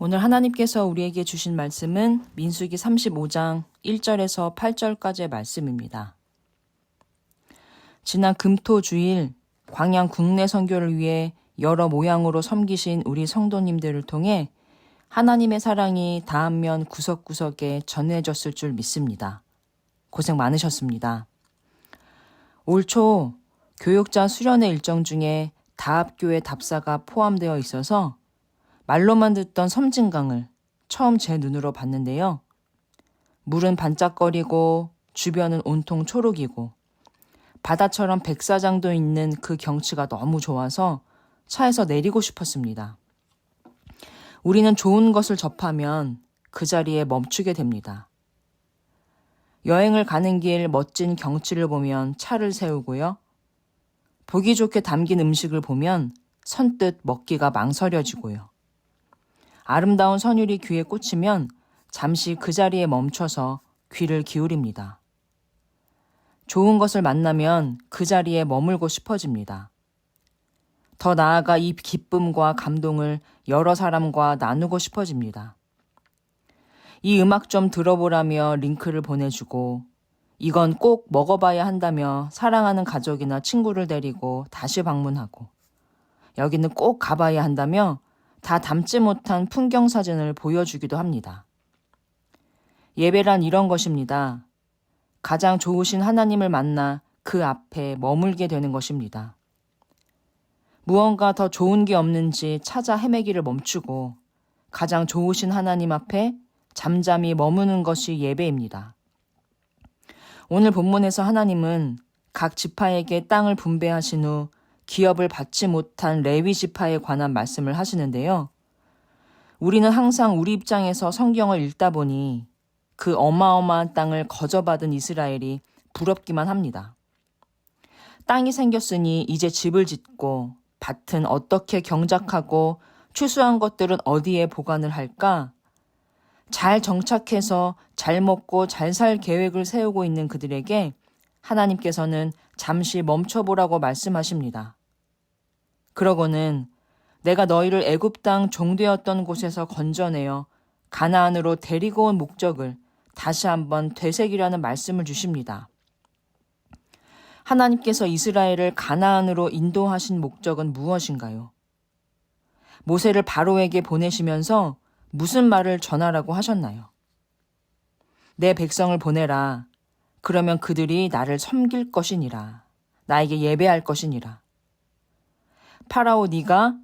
오늘 하나님께서 우리에게 주신 말씀은 민수기 35장 1절에서 8절까지의 말씀입니다. 지난 금토 주일 광양 국내 선교를 위해 여러 모양으로 섬기신 우리 성도님들을 통해 하나님의 사랑이 다한면 구석구석에 전해졌을 줄 믿습니다. 고생 많으셨습니다. 올 초 교육자 수련회 일정 중에 다합교회 답사가 포함되어 있어서 말로만 듣던 섬진강을 처음 제 눈으로 봤는데요. 물은 반짝거리고 주변은 온통 초록이고 바다처럼 백사장도 있는 그 경치가 너무 좋아서 차에서 내리고 싶었습니다. 우리는 좋은 것을 접하면 그 자리에 멈추게 됩니다. 여행을 가는 길 멋진 경치를 보면 차를 세우고요. 보기 좋게 담긴 음식을 보면 선뜻 먹기가 망설여지고요. 아름다운 선율이 귀에 꽂히면 잠시 그 자리에 멈춰서 귀를 기울입니다. 좋은 것을 만나면 그 자리에 머물고 싶어집니다. 더 나아가 이 기쁨과 감동을 여러 사람과 나누고 싶어집니다. 이 음악 좀 들어보라며 링크를 보내주고 이건 꼭 먹어봐야 한다며 사랑하는 가족이나 친구를 데리고 다시 방문하고 여기는 꼭 가봐야 한다며 다 담지 못한 풍경 사진을 보여주기도 합니다. 예배란 이런 것입니다. 가장 좋으신 하나님을 만나 그 앞에 머물게 되는 것입니다. 무언가 더 좋은 게 없는지 찾아 헤매기를 멈추고 가장 좋으신 하나님 앞에 잠잠히 머무는 것이 예배입니다. 오늘 본문에서 하나님은 각 지파에게 땅을 분배하신 후 기업을 받지 못한 레위 지파에 관한 말씀을 하시는데요. 우리는 항상 우리 입장에서 성경을 읽다 보니 그 어마어마한 땅을 거저받은 이스라엘이 부럽기만 합니다. 땅이 생겼으니 이제 집을 짓고 밭은 어떻게 경작하고 추수한 것들은 어디에 보관을 할까? 잘 정착해서 잘 먹고 잘 살 계획을 세우고 있는 그들에게 하나님께서는 잠시 멈춰보라고 말씀하십니다. 그러고는 내가 너희를 애굽 땅 종되었던 곳에서 건져내어 가나안으로 데리고 온 목적을 다시 한번 되새기라는 말씀을 주십니다. 하나님께서 이스라엘을 가나안으로 인도하신 목적은 무엇인가요? 모세를 바로에게 보내시면서 무슨 말을 전하라고 하셨나요? 내 백성을 보내라. 그러면 그들이 나를 섬길 것이니라. 나에게 예배할 것이니라. 파라오 네가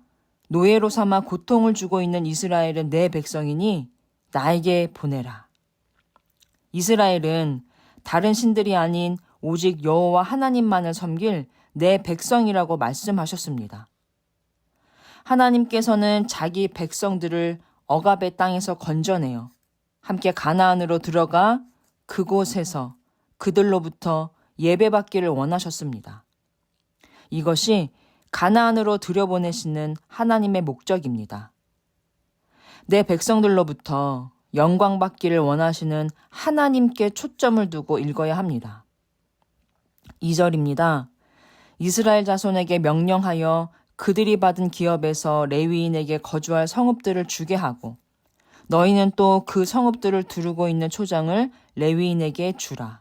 노예로 삼아 고통을 주고 있는 이스라엘은 내 백성이니 나에게 보내라. 이스라엘은 다른 신들이 아닌 오직 여호와 하나님만을 섬길 내 백성이라고 말씀하셨습니다. 하나님께서는 자기 백성들을 억압의 땅에서 건져내어 함께 가나안으로 들어가 그곳에서 그들로부터 예배받기를 원하셨습니다. 이것이 가나안으로 들여보내시는 하나님의 목적입니다. 내 백성들로부터 영광 받기를 원하시는 하나님께 초점을 두고 읽어야 합니다. 2절입니다. 이스라엘 자손에게 명령하여 그들이 받은 기업에서 레위인에게 거주할 성읍들을 주게 하고 너희는 또 그 성읍들을 두르고 있는 초장을 레위인에게 주라.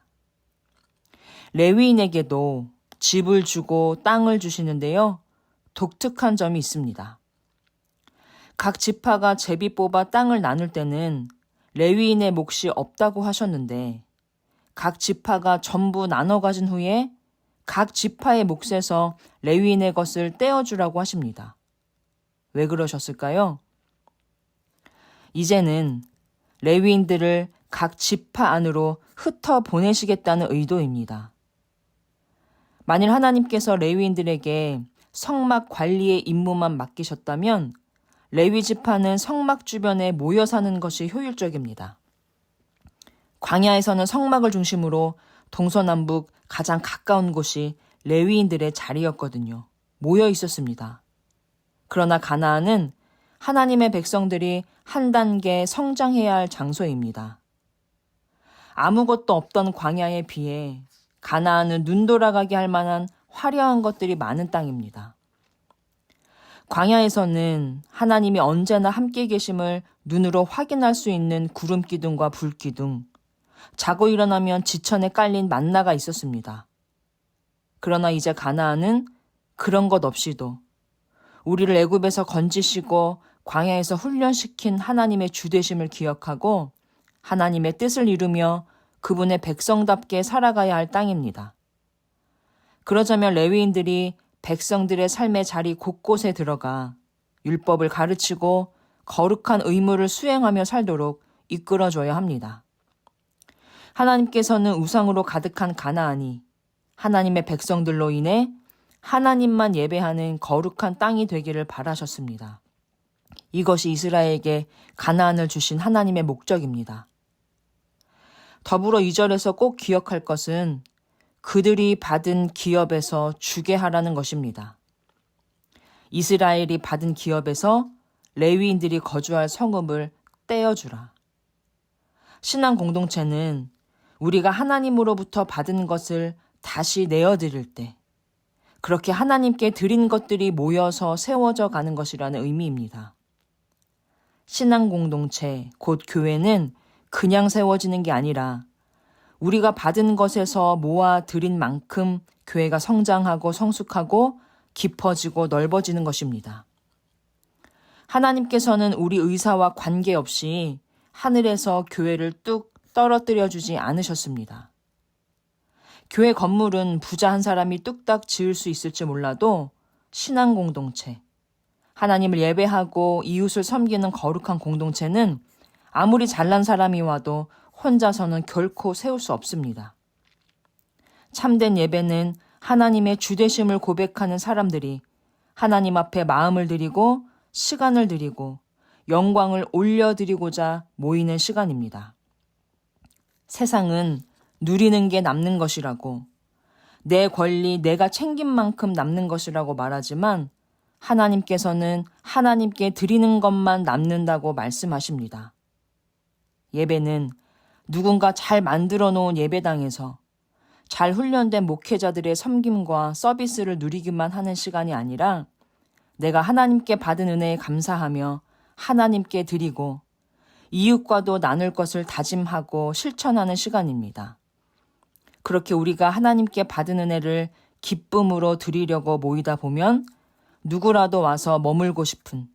레위인에게도 집을 주고 땅을 주시는데요. 독특한 점이 있습니다. 각 지파가 제비 뽑아 땅을 나눌 때는 레위인의 몫이 없다고 하셨는데 각 지파가 전부 나눠 가진 후에 각 지파의 몫에서 레위인의 것을 떼어주라고 하십니다. 왜 그러셨을까요? 이제는 레위인들을 각 지파 안으로 흩어 보내시겠다는 의도입니다. 만일 하나님께서 레위인들에게 성막 관리의 임무만 맡기셨다면 레위 지파는 성막 주변에 모여 사는 것이 효율적입니다. 광야에서는 성막을 중심으로 동서남북 가장 가까운 곳이 레위인들의 자리였거든요. 모여 있었습니다. 그러나 가나안은 하나님의 백성들이 한 단계 성장해야 할 장소입니다. 아무것도 없던 광야에 비해 가나안은 눈 돌아가게 할 만한 화려한 것들이 많은 땅입니다. 광야에서는 하나님이 언제나 함께 계심을 눈으로 확인할 수 있는 구름 기둥과 불 기둥, 자고 일어나면 지천에 깔린 만나가 있었습니다. 그러나 이제 가나안은 그런 것 없이도 우리를 애굽에서 건지시고 광야에서 훈련시킨 하나님의 주되심을 기억하고 하나님의 뜻을 이루며 그분의 백성답게 살아가야 할 땅입니다. 그러자면 레위인들이 백성들의 삶의 자리 곳곳에 들어가 율법을 가르치고 거룩한 의무를 수행하며 살도록 이끌어줘야 합니다. 하나님께서는 우상으로 가득한 가나안이 하나님의 백성들로 인해 하나님만 예배하는 거룩한 땅이 되기를 바라셨습니다. 이것이 이스라엘에게 가나안을 주신 하나님의 목적입니다. 더불어 이절에서꼭 기억할 것은 그들이 받은 기업에서 주게 하라는 것입니다. 이스라엘이 받은 기업에서 레위인들이 거주할 성읍을 떼어주라. 신앙 공동체는 우리가 하나님으로부터 받은 것을 다시 내어드릴 때, 그렇게 하나님께 드린 것들이 모여서 세워져 가는 것이라는 의미입니다. 신앙 공동체, 곧 교회는 그냥 세워지는 게 아니라 우리가 받은 것에서 모아 드린 만큼 교회가 성장하고 성숙하고 깊어지고 넓어지는 것입니다. 하나님께서는 우리 의사와 관계없이 하늘에서 교회를 뚝 떨어뜨려 주지 않으셨습니다. 교회 건물은 부자 한 사람이 뚝딱 지을 수 있을지 몰라도 신앙 공동체, 하나님을 예배하고 이웃을 섬기는 거룩한 공동체는 아무리 잘난 사람이 와도 혼자서는 결코 세울 수 없습니다. 참된 예배는 하나님의 주대심을 고백하는 사람들이 하나님 앞에 마음을 드리고 시간을 드리고 영광을 올려드리고자 모이는 시간입니다. 세상은 누리는 게 남는 것이라고 내 권리 내가 챙긴 만큼 남는 것이라고 말하지만 하나님께서는 하나님께 드리는 것만 남는다고 말씀하십니다. 예배는 누군가 잘 만들어 놓은 예배당에서 잘 훈련된 목회자들의 섬김과 서비스를 누리기만 하는 시간이 아니라 내가 하나님께 받은 은혜에 감사하며 하나님께 드리고 이웃과도 나눌 것을 다짐하고 실천하는 시간입니다. 그렇게 우리가 하나님께 받은 은혜를 기쁨으로 드리려고 모이다 보면 누구라도 와서 머물고 싶은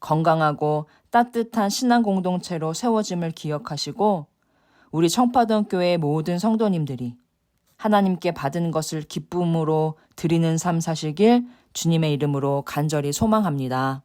건강하고 따뜻한 신앙 공동체로 세워짐을 기억하시고 우리 청파동 교회 모든 성도님들이 하나님께 받은 것을 기쁨으로 드리는 삶 사시길 주님의 이름으로 간절히 소망합니다.